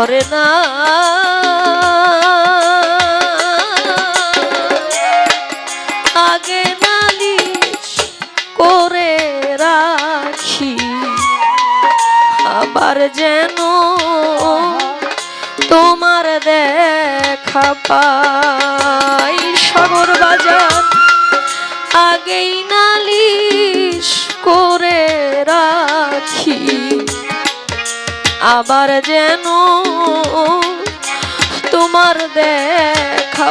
ভরে না। আগে নালিশ করে রাখি আবার যেন তোমার দেখা পাই। সাগর বাজার আগেই আবার যেন তোমার দেখা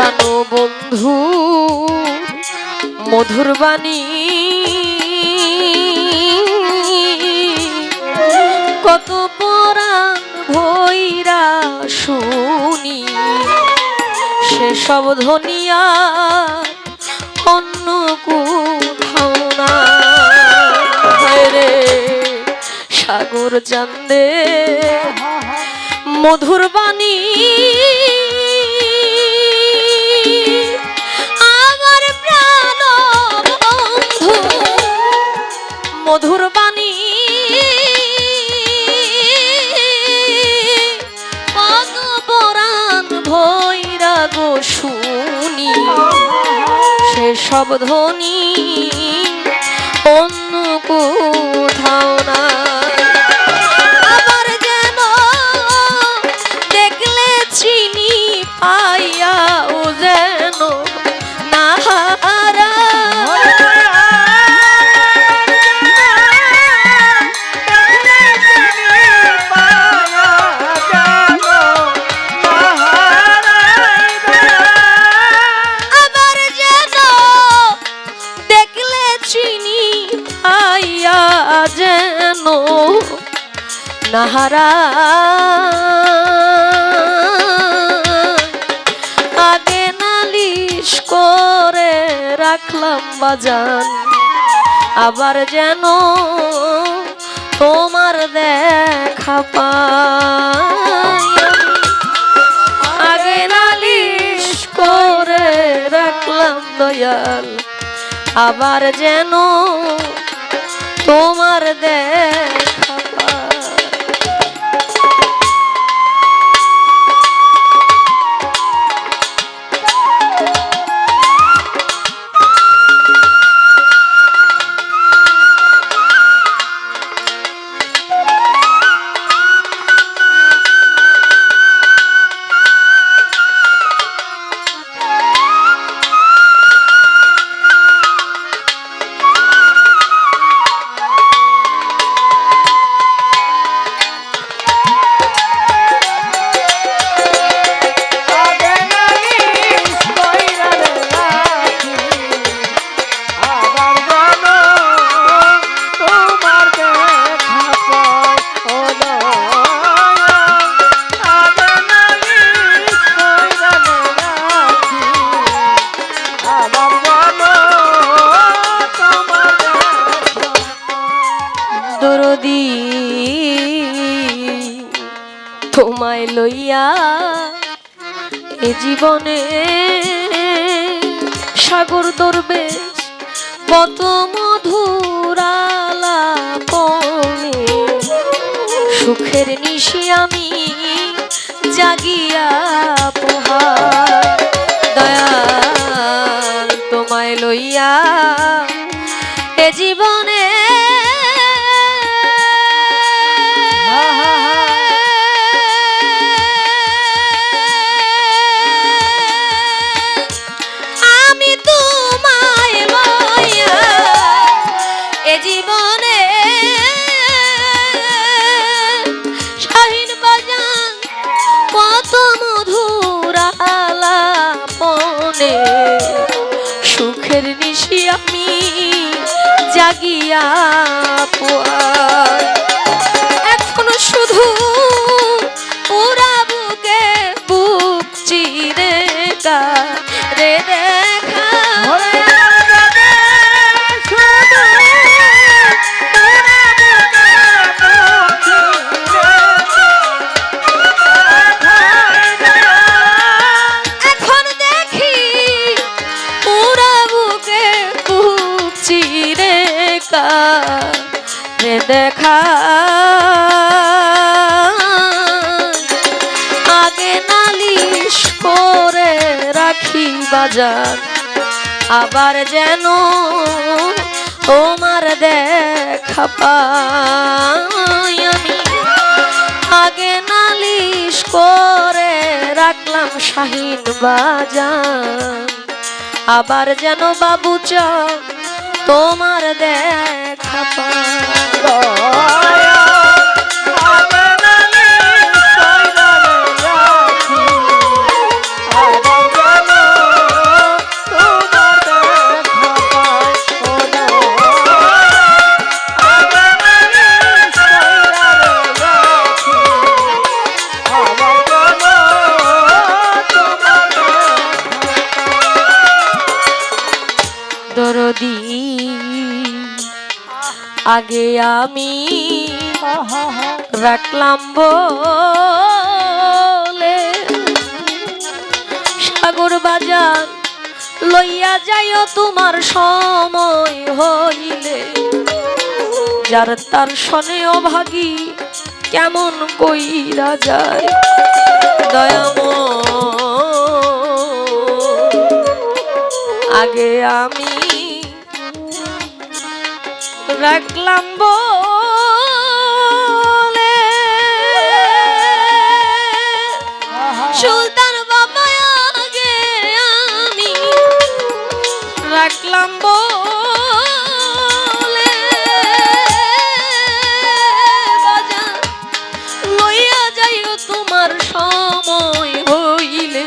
প্রাণ বন্ধু, মধুর বাণী। কত পরাণ ভৈরা শুনি সেসব ধনিয়া অন্য কোথাও রে, সাগর চান্দে মধুর বাণী। মধুর বাণী। পরাণ ভৈরা গো শুনি সেসব ধ্বনি অন্য কোথাও না চিনি পাইয়াও যেন যেন নাহারা আগে নালিশ করে রাখলাম বাজান, আবার যেন তোমার দেখা পাই। আগে নালিশ করে রাখলাম দয়াল, আবার যেন তোমার দেখা তোমায় লইয়া এ জীবনে সাগর দরবেশ কত মধুরালাপনে সুখের নিশি আমি জাগিয়া পোহার। দয়াল তোমায় লইয়া এ জীবনে জীবনে। শাহিন বাজান কত মধুর আলাপনে। সুখের নিশি আমি জাগিয়া পোয়াই। দেখা। আগে নালিশ করে রাখি বাজার, আবার যেন তোমার দেখা পাই আমি। আগে নালিশ করে রাখলাম শাহিন বাজার, আবার যেন বাবু চা তোমার দেখা পাই আগে আমি রাখলাম বলে। সাগর বাজার লইয়া যাইও, তোমার সময় হইলে। যার তার শনে অভাগী কেমন কইরা যায়? দয়াম আগে আমি রাখলাম বলে। সুলতান বাবা আগে আমি রাখলাম বলে। লইয়া যাইও তোমার সময় হইলে।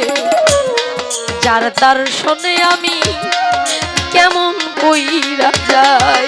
যার তার শোনে আমি কেমন কইরা যাই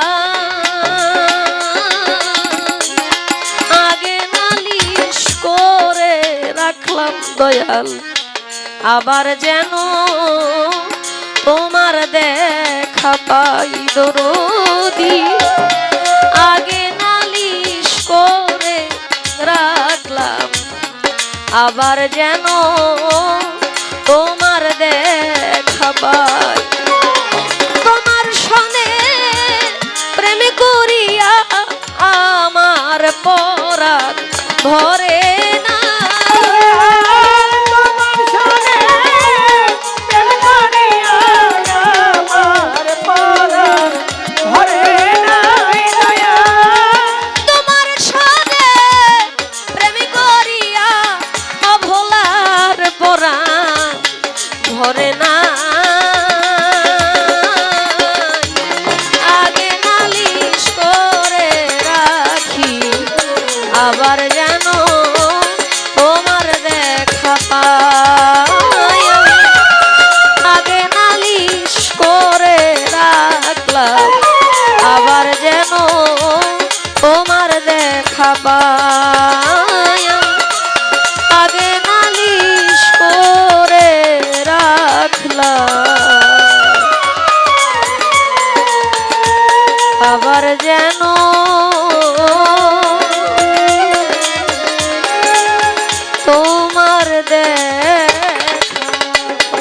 দয়াল, আবার যেন তোমার দেখা পাই দরদি। আগে নালিশ করে রাখলাম, আবার যেন তোমার দেখা পাই। তোমার সনে প্রেম করিয়া আমার পরাত ভরে